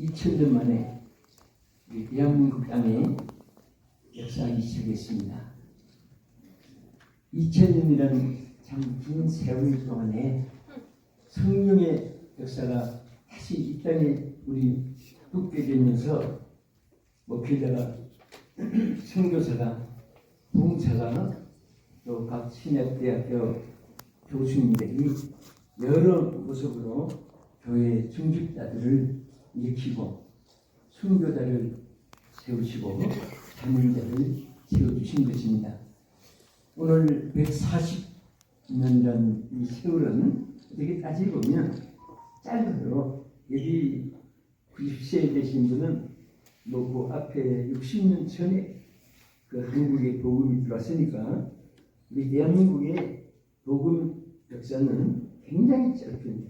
2000년 만에 대한민국 땅에 역사하기 시작했습니다. 2000년이라는 참 긴 세월 동안에 성령의 역사가 다시 이 땅에 우리 붙게 되면서 목회자가 선교사가 부흥사가 또 각 신약대학교 교수님들이 여러 모습으로 교회 중직자들을 일으키고 순교자를 세우시고 자문자를 세워주신 것입니다. 오늘 140년 전 이 세월은 어떻게 따지고 보면 짧아요. 여기 90세 되신 분은 뭐 그 앞에 60년 전에 그 한국에 복음이 들어왔으니까 우리 대한민국의 복음 역사는 굉장히 짧습니다.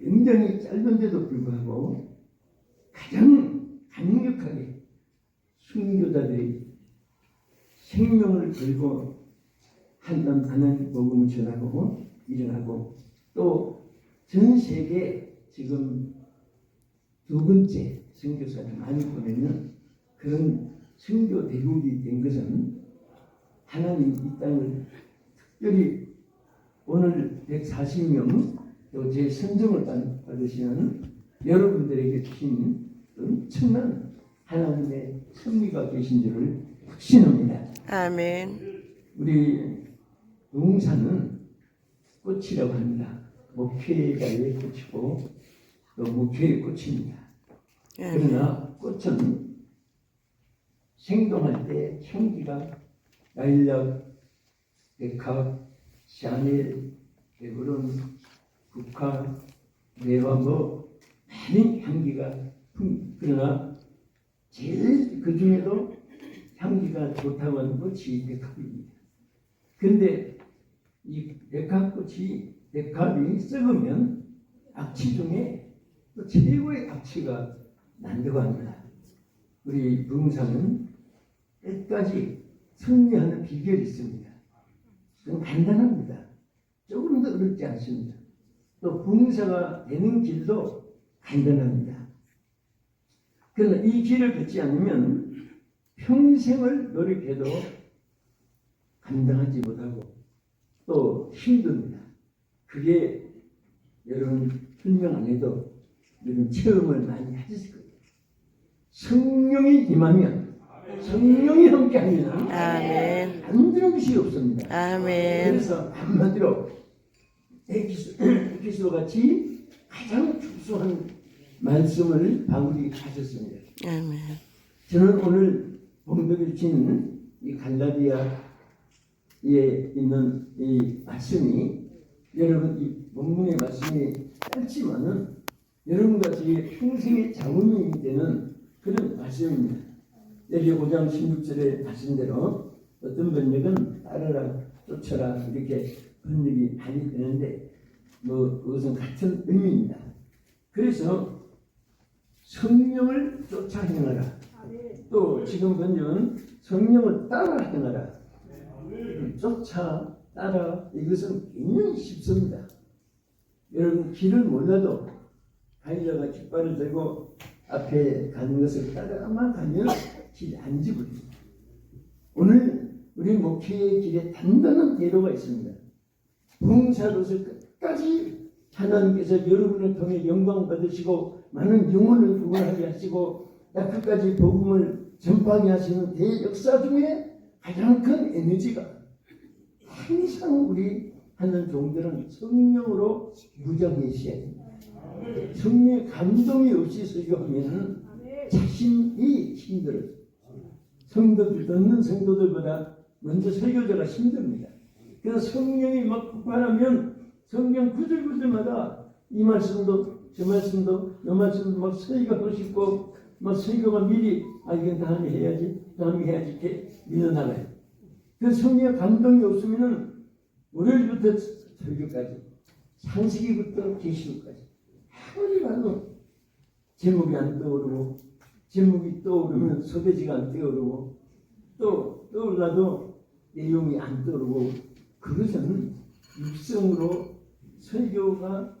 굉장히 짧은데도 불구하고 가장 강력하게 순교자들이 생명을 걸고 한번 하는 복음을 전하고 일어나고 또 전 세계 지금 두 번째 선교사를 많이 보내는 그런 선교 대국이 된 것은 하나님 이 땅을 특별히 오늘 140명 또 제 선정을 받- 받으시는 여러분들에게 주신 엄청난 하나님의 섭리가 계신 줄을 확신합니다. 아멘. 우리 농사는 꽃이라고 합니다. 목회자의 꽃이고 또 목회의 꽃입니다. 아멘. 그러나 꽃은 생동할 때 향기가 라일락, 백합, 샤넬, 에브 매화 뭐 많은 향기가 품 그러나 제일 그 중에도 향기가 좋다고 하는 꽃이 백합입니다. 근데 이 백합꽃이 백합이 썩으면 악취 중에 또 최고의 악취가 난다고 합니다. 우리 부흥사는 끝까지 승리하는 비결이 있습니다. 그건 간단합니다. 조금 더 어렵지 않습니다. 또 부흥사가 되는 길도 간단합니다. 그러나 이 길을 걷지 않으면 평생을 노력해도 감당하지 못하고 또 힘듭니다. 그게 여러분 설명 안 해도 여러분 체험을 많이 하셨을 거예요. 성령이 임하면 성령이 함께하면 아멘. 안 되는 것이 없습니다. 아멘. 그래서 한마디로 에피소 같이 가장 특수한 말씀을 바울이 하셨습니다. 아멘. 저는 오늘 본격을 주신 이 갈라디아에 있는 이 말씀이 여러분 이 본문의 말씀이 짧지만은 여러분과 저의 평생의 자문이 되는 그런 말씀입니다. 여기 5장 16절에 말씀대로 어떤 번역은 따르라 쫓아라 이렇게 번역이 많이 되는데 뭐 그것은 같은 의미입니다. 그래서 성령을 쫓아 행하라. 또 지금 번역은 성령을 따라 행하라. 쫓아 따라 이것은 굉장히 쉽습니다. 여러분 길을 몰라도 가이자가 깃발을 들고 앞에 가는 것을 따라만 가면 길안 집어집니다. 오늘 우리 목회의 길에 단단한 대로가 있습니다. 봉사로서 끝까지 하나님께서 여러분을 통해 영광 받으시고 많은 영혼을 구원하게 하시고 끝까지 복음을 전파하게 하시는 대역사 중에 가장 큰 에너지가 항상 우리 하는 종들은 성령으로 무장해 있어야 됩니다. 성령의 감동이 없이 설교하면 자신이 힘들어요. 성도들 듣는 성도들보다 먼저 설교자가 힘듭니다. 그래서 성령이 막 폭발하면 성령 구절구절마다 이 말씀도 저 말씀도 저 말씀도 막 설교하고 싶고 막 설교가 미리 아 이건 다음에 해야지 다음에 해야지 이렇게 밀어나가요. 그 성령의 감동이 없으면은 월요일부터 설교까지 상식이부터 계시록까지 아무리 봐도 제목이 안 떠오르고 제목이 떠오르면 소개지가 안 떠오르고 또 떠올라도 내용이 안 떠오르고 그것은 육성으로 설교가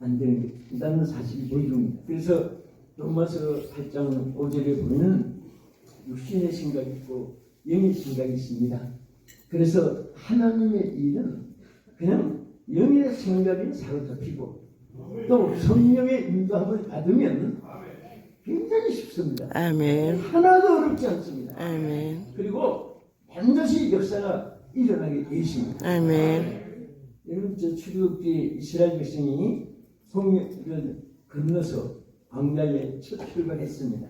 안 되는 게 있다는 사실이 보여줍니다. 그래서 로마서 8장 5절에 보면 육신의 생각이 있고 영의 생각이 있습니다. 그래서 하나님의 일은 그냥 영의 생각에 사로잡히고 또 성령의 인도함을 받으면 굉장히 쉽습니다. 아멘. 하나도 어렵지 않습니다. 아멘. 그리고 반드시 역사가 일어나게 되어 있습니다. 아멘. 여러분 저 출애굽기 이스라엘 백성이 홍해를 건너서 광야에 첫 출발했습니다.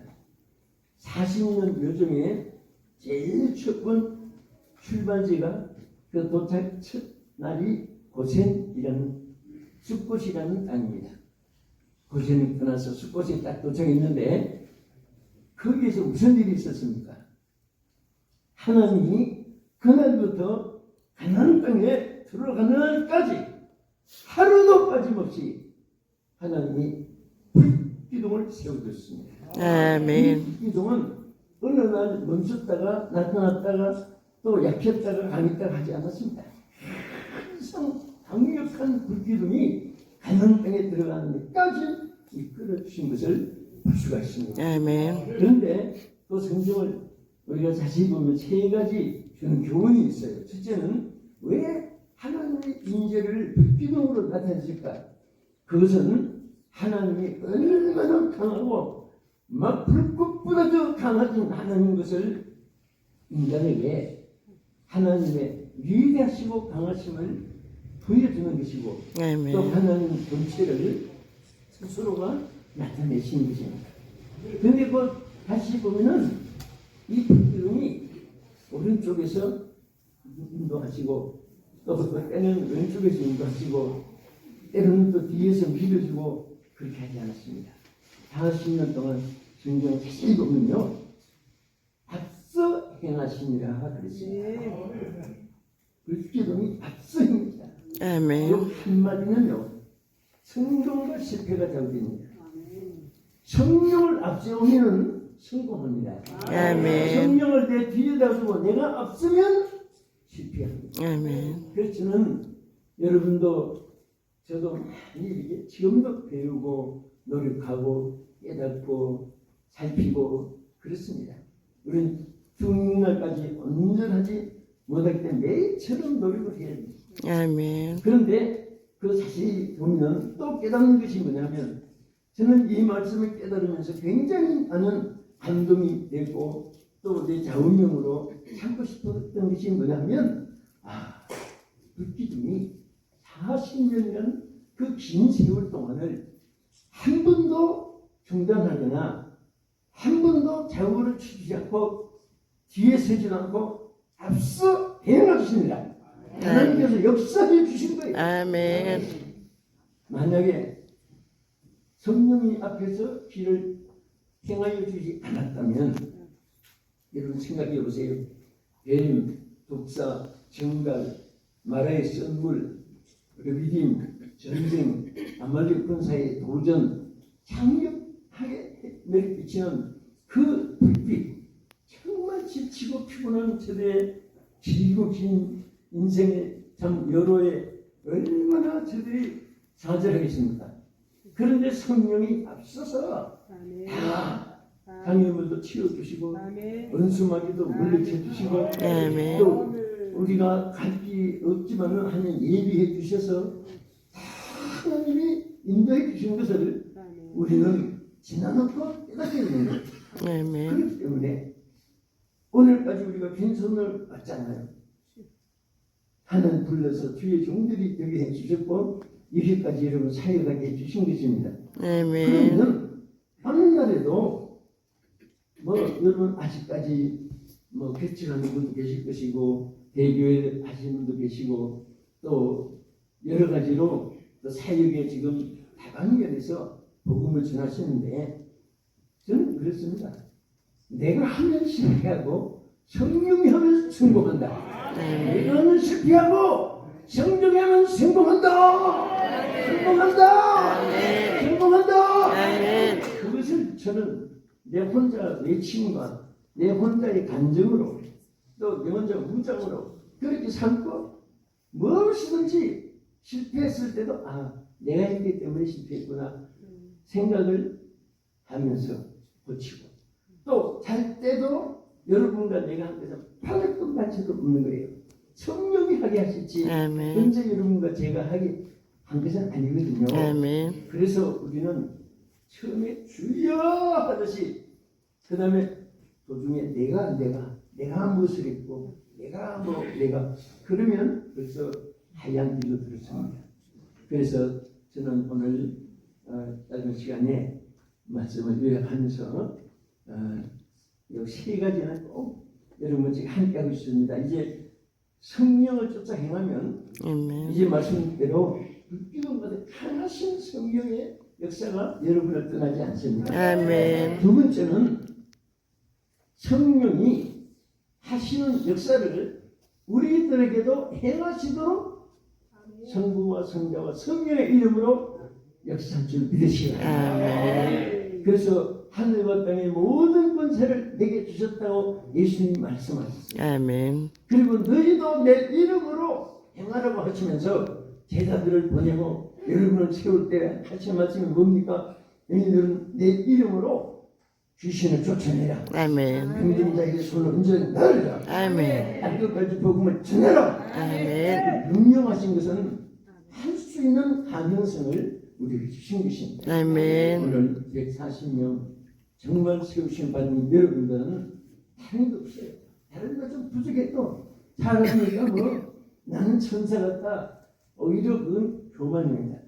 40년 여정에 제일 첫번 출발지가 그 도착 첫 날이 고센이라는 숲곳이라는 땅입니다. 고센을 떠나서 숲곳에 딱 도착했는데 거기에서 무슨 일이 있었습니까? 하나님이 그날부터 가나안 땅에 들어가는 날까지 하루도 빠짐없이 하나님이 불기둥을 세워줬습니다. 아멘. 이 불기둥은 어느 날 멈췄다가 나타났다가 또 약했다가 강했다가 하지 않았습니다. 항상 강력한 불기둥이 가나안 땅에 들어가는 데까지 이끌어 주신 것을 볼 수가 있습니다. 아멘. 그런데 또 성경을 우리가 자세히 보면 세 가지 주는 교훈이 있어요. 첫째는 왜 하나님의 인재를 불기둥으로 나타내실까? 그것은 하나님이 얼마나 강하고 막 불꽃보다 더 강하신 하나님 것을 인간에게 하나님의 위대하시고 강하심을 보여주는 것이고 또 아멘. 하나님 본체를 스스로가 나타내신 것입니다. 근데 그 다시 보면은 이 불기둥이 오른쪽에서 인도하시고 또 때는 왼쪽에서 인도하시고 때로는 또 뒤에서 밀어주고 그렇게 하지 않았습니다. 40년 동안 성경 자세히 보면요 앞서 행하시니라 그랬습니다. 불기둥이 앞서입니다. 아멘. 이 한마디는요, 성공과 실패가 잠깁니다. 성령을 앞세우면 성공합니다. 아멘. 성령을 내 뒤에다 두고 내가 앞서면 실패합니다. 아멘. 저는 여러분도 저도 이렇게 지금도 배우고 노력하고 깨닫고 살피고 그렇습니다. 우리는 죽는날까지 온전하지 못하기 때문에 매일처럼 노력을 해야 됩니다. 아멘. 그런데 그 자세히 보면 또 깨닫는 것이 뭐냐면 저는 이 말씀을 깨달으면서 굉장히 많은 감동이 되고 또내 좌우명으로 참고 싶었던 것이 뭐냐면 아 불기둥이 40년이라는 그 긴 세월 동안을 한 번도 중단하거나 한 번도 좌우를 치지 않고 뒤에 서지 않고 앞서 행해 주십니다. 하나님께서 역사해 주신 거예요. 아멘. 만약에 성령이 앞에서 길을 행하여 주지 않았다면 여러분 생각해 보세요. 배림, 독사, 정갈, 마라의 썬물, 르비딤, 전쟁, 아말렉 군사의 도전, 강력하게 내리비치는 그 불빛, 정말 지치고 피곤한 저들의 길고 긴 인생의 참 여로에 얼마나 저들이 좌절하겠습니까? 그런데 성령이 앞서서 아멘. 다 강요물도 치워주시고. 은수마귀도 물리쳐주시고 아멘. 또 우리가 갈 길이 없지만은 하나님 예비해 주셔서 다 하나님이 인도해 주신 것을. 우리는 지나놓고 깨닫게 되는 거예요. 아멘. 그렇기 때문에 오늘까지 우리가 빈손을 받잖아요. 하나님 불러서 주의 종들이 되게 해주셨고 이렇게까지 여러분 사역하게 해주신 것입니다. 아멘. 그러면 어느 날에도 뭐 여러분 아직까지 뭐 개척하는 분도 계실 것이고 대교회 하시는 분도 계시고 또 여러 가지로 또 사역에 지금 다방면에서 복음을 전하시는데 저는 그렇습니다. 내가 하면 실패하고 성령이 하면 성공한다. 내가 하면 실패하고 성령이 하면 성공한다. 성공한다. 성공한다. 그것을 저는 내 혼자 외침과 내 혼자의 감정으로 또 내 혼자 무장으로 그렇게 삼고 무엇이든지 실패했을 때도 아 내가 했기 때문에 실패했구나 생각을 하면서 고치고 또 잘 때도 여러분과 내가 함께서 팔꿈 받쳐도 없는 거예요. 성령이 하게 하실지 아멘. 언제 여러분과 제가 하게 한 것은 아니거든요. 아멘. 그래서 우리는 처음에 주여 하듯이 그 다음에 도중에 내가 내가 내가 무엇을 했고 내가 뭐 내가 그러면 벌써 하얀 길로 들었습니다. 그래서 저는 오늘 어, 짧은 시간에 말씀을 요약하면서 어, 이세 가지는 꼭 여러분 지금 함께 하고 있습니다. 이제 성령을 쫓아 행하면 아멘. 이제 말씀대로 불기운마다 강하신 성령의 역사가 여러분을 떠나지 않습니다. 아멘. 두 번째는 성령이 하시는 역사를 우리들에게도 행하시도록 성부와 성자와 성령의 이름으로 역사할 줄 믿으시라. 아멘. 그래서 하늘과 땅의 모든 권세를 내게 주셨다고 예수님이 말씀하셨어요. 아멘. 그리고 너희도 내 이름으로 행하라고 하시면서 제자들을 보내고 여러분을 세울 때 하신 말씀이 뭡니까? 너희들은 내 이름으로 귀신을 쫓아내라. 아멘. 병든 자에게 손을 온전히 나르라. 아멘. 땅끝까지 복음을 전해라. 아멘. 명령하신 것은 할 수 있는 가능성을 우리에게 주신 것입니다. 아멘. 오늘 140명 정말 세우신 받는 여러분들은 다른 거 없어요. 다른 거좀 부족해도 잘하니까 뭐 나는 천사 같다. 오히려 그건 교만입니다.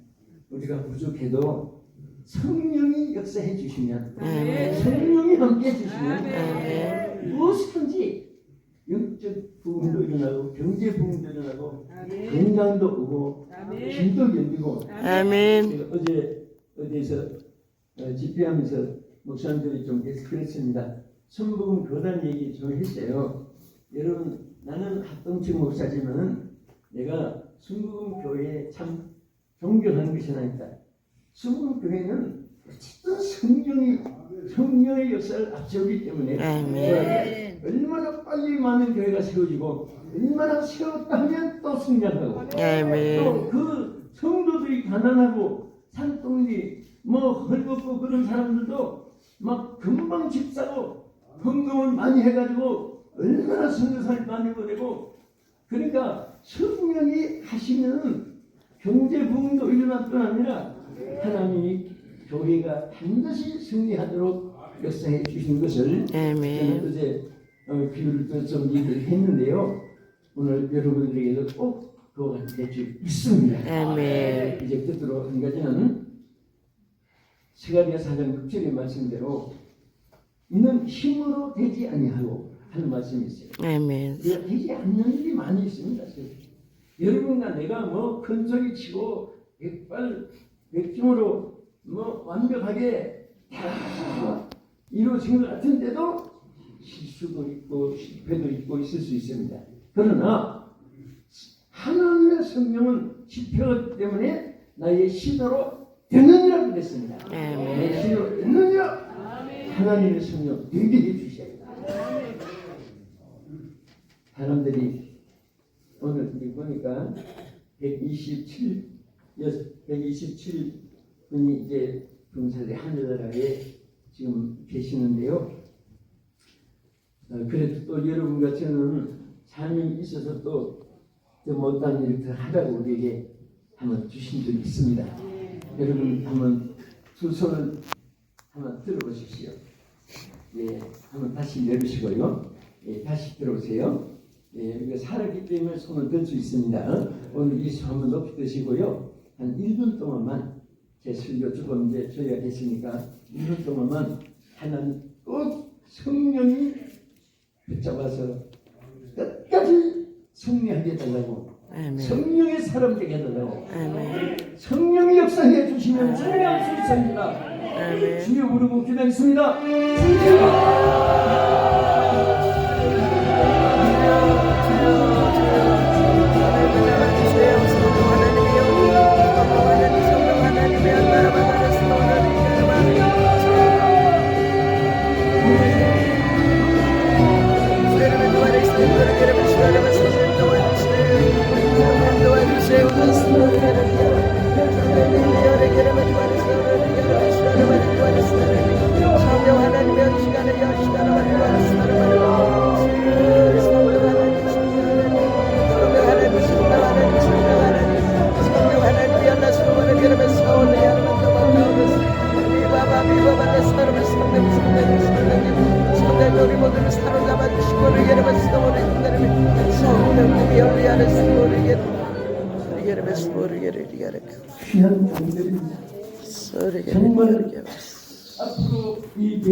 우리가 부족해도 성령이 역사해 주시면 아멘. 성령이 함께 해 주시면 아멘. 무엇이든지 영적 부흥도 일어나고 경제 부흥도 일어나고 건강도 오고 길도 열리고 아멘. 어제 어디에서 어, 집회하면서 목사님들이 좀 계속 그랬습니다. 순복음 교단 얘기 좀 했어요. 여러분 나는 합동측 목사지만 내가 순복음 교회에 참 존경하는 것이 하나 있다. 순복음 교회는 어쨌든 성령이 성령의 역사를 앞세우기 때문에 아멘. 얼마나 빨리 많은 교회가 세워지고 얼마나 세웠다 하면 또 성장하고. 또 그 성도들이 가난하고 산동리 뭐 헐벗고 그런 사람들도 막 금방 집 사고 헌금을 많이 해가지고 얼마나 성교사를 많이 보내고 그러니까 성령이 하시는 경제 부흥도 일어날 뿐 아니라 하나님이 교회가 반드시 승리하도록 역사해 주신 것을 저는. 어제 어, 비유를 좀 얘기를 했는데요. 오늘 여러분들에게도 꼭 같이 될줄 믿습니다. 아멘. 이제 끝으로 한 가지는 스가리아 사장 극절의 말씀대로 이는 힘으로 되지 아니하고 하는 말씀이 있어요. 아멘. 되지 않는 일이 많이 있습니다. 여러분과 내가 뭐 큰 소리 치고 백발 백중으로 뭐 완벽하게 다 이루어진 것 같은데도 실수도 있고 실패도 있고 있을 수 있습니다. 그러나 하나님의 성령은 지표가 때문에 나의 시도로 되느니라 그랬습니다. 아멘. 내 시도로 되느니라 하나님의 성령 되게 해주셔 사람들이 오늘 여기 보니까 127, 127분이 이제 병사들이 하늘나라에 지금 계시는데요. 어, 그래도 또 여러분과 저는 삶이 있어서 또더 못한 일을 더 하라고 우리에게 한번 주신 적이 있습니다. 여러분 한번 두 손을 한번 들어보십시오. 예, 한번 다시 내리시고요. 예, 다시 들어오세요. 예, 우리가 살았기 때문에 손을 들 수 있습니다. 오늘 이손 한번 높이 드시고요. 한 1분 동안만 제 설교 조금 이제 저희가 됐으니까 1분 동안만 하나님 꼭 성령이 붙잡아서 끝까지 승리하게 해달라고 아멘. 성령의 사람 되게 해달라고 아멘. 성령이 역사해 주시면 승리할 수 있습니다. 주여 부르고 기도하겠습니다. Amen.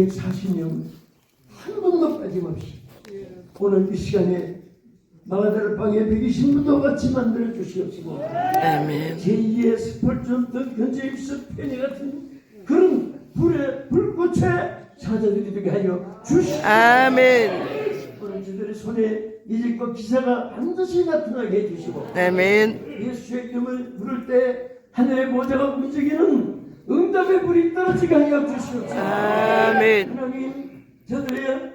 240명 한 번도 빠짐없이 오늘 이 시간에 마가다를 방에 120분도 같이 만들어 주시옵시고 제2의 스펄전 등 현재 입수 편의 같은 그런 불의 불꽃의 사자들이 되게 하여 주시옵소서. 아멘. 오늘 저들의 손에 잊을 것 기사가 반드시 나타나게 해주시고 아멘. 예수의 이름을 부를 때 하늘의 모자가 움직이는 응답의 불이 떨어지게 하여 주시옵소서. 아멘. 하나님 저들의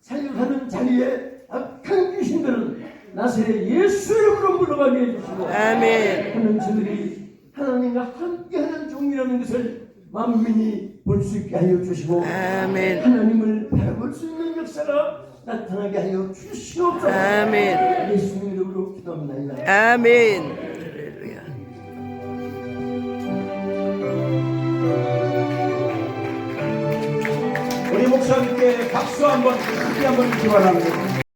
사역하는 자리에 악한 귀신들은 나사렛 예수 이름으로 물러가게 해주시고 아멘. 하는 저들이 하나님과 함께하는 종이라는 것을 만민이 볼 수 있게 하여 주시고 아멘. 하나님을 바라볼 수 있는 역사가 나타나게 하여 주시옵소서. 아멘. 예수님 이름으로 기도합니다. 아멘 박수 한번 크게 한번 주기 바랍니다.